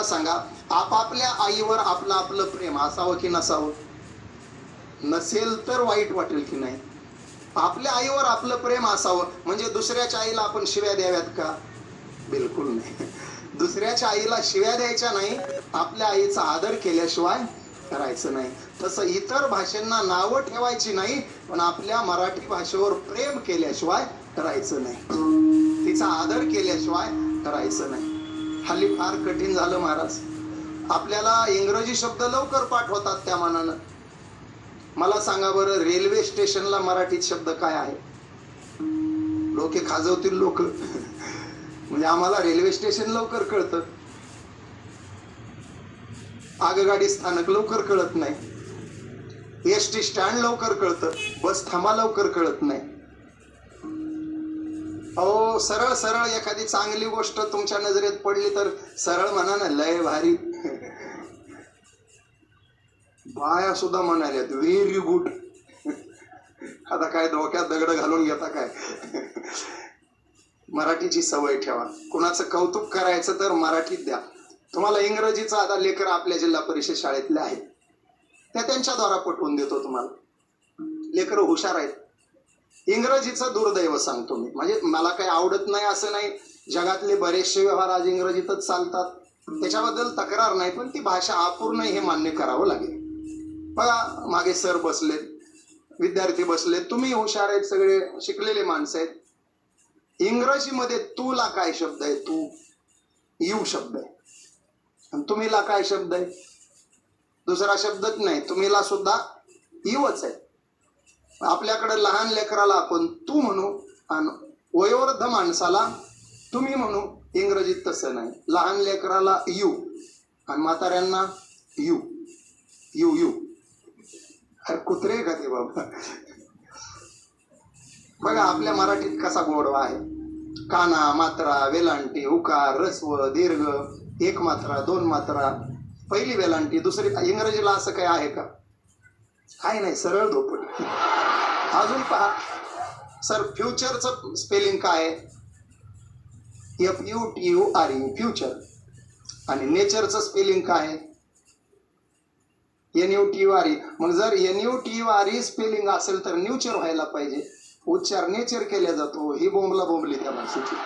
मला सांगा आपापल्या आईवर आपलं आपलं प्रेम असावं की नसावं? नसेल तर वाईट वाटेल की नाही? आपल्या आईवर आपलं प्रेम असावं म्हणजे दुसऱ्याच्या आईला आपण शिव्या द्याव्यात का? बिलकुल नाही. दुसऱ्याच्या आईला शिव्या द्यायच्या नाही आपल्या आईचा आदर केल्याशिवाय करायचं नाही. तसं इतर भाषांना नावं ठेवायची नाही पण आपल्या मराठी भाषेवर प्रेम केल्याशिवाय करायचं नाही. तिचा आदर केल्याशिवाय करायचं नाही. हल्ली फार कठीण झालं महाराज. आपल्याला इंग्रजी शब्द लवकर पाठवतात त्या मानानं. मला सांगा बरं रेल्वे स्टेशनला मराठीत शब्द काय आहे? डोके खाजवतील लोक. म्हणजे आम्हाला रेल्वे स्टेशन लवकर कळतं. आगगाडी स्थानक लवकर कळत नाही. एस टी स्टँड लवकर कळतं. बस थांबा लवकर कळत नाही. अहो सरळ सरळ एखादी चांगली गोष्ट तुमच्या नजरेत पडली तर सरळ म्हणा ना लय भारी. बाया सुद्धा म्हणाल्यात व्हेरी गुड आता काय धोक्यात दगड घालून घेता काय? मराठीची सवय ठेवा. कुणाचं कौतुक करायचं तर मराठीत द्या. तुम्हाला इंग्रजीचा आता लेकर आपल्या जिल्हा परिषद शाळेतले आहेत. त्या त्यांच्याद्वारा पटवून देतो तुम्हाला. लेकर हुशार आहेत. इंग्रजीचं दुर्दैव सांगतो मी. म्हणजे मला काही आवडत नाही असं नाही. जगातले बरेचसे व्यवहार आज इंग्रजीतच चालतात. त्याच्याबद्दल तक्रार नाही पण ती भाषा अपूर्ण हे मान्य करावं लागेल. बघा मागे सर बसलेत विद्यार्थी बसलेत. तुम्ही हुशार आहेत सगळे शिकलेले माणसं आहेत. इंग्रजीमध्ये तूला काय शब्द आहे? तू यू शब्द आहे. आणि तुम्हीला काय शब्द आहे? दुसरा शब्दच नाही. तुम्हीला सुद्धा युवच आहे. आपल्याकडे लहान लेकराला आपण तू म्हणू आणि वयोवृद्ध माणसाला तुम्ही म्हणू इंग्रजीत तसं नाही. लहान लेकराला यू आणि म्हाताऱ्यांना यू. You you. अरे कुत्रे का ते बाबा? बघा आपल्या मराठीत कसा गोडवा आहे. काना मात्रा वेलांटी उकार रस्व दीर्घ एक मात्रा दोन मात्रा. पहिली वेलांटी दुसरी इंग्रजीला असं काही आहे का? काही नाही सरळ धोपट अजून पहा. सर फ्युचरचं स्पेलिंग काय आहे? F U T U R U future आणि नेचरचं स्पेलिंग काय आहे? N U T U R E मग जर N U T U R E spelling असेल तर न्यूचर व्हायला पाहिजे. उच्चार नेचर केला जातो. ही बोंबला बोंबली त्या भाषेची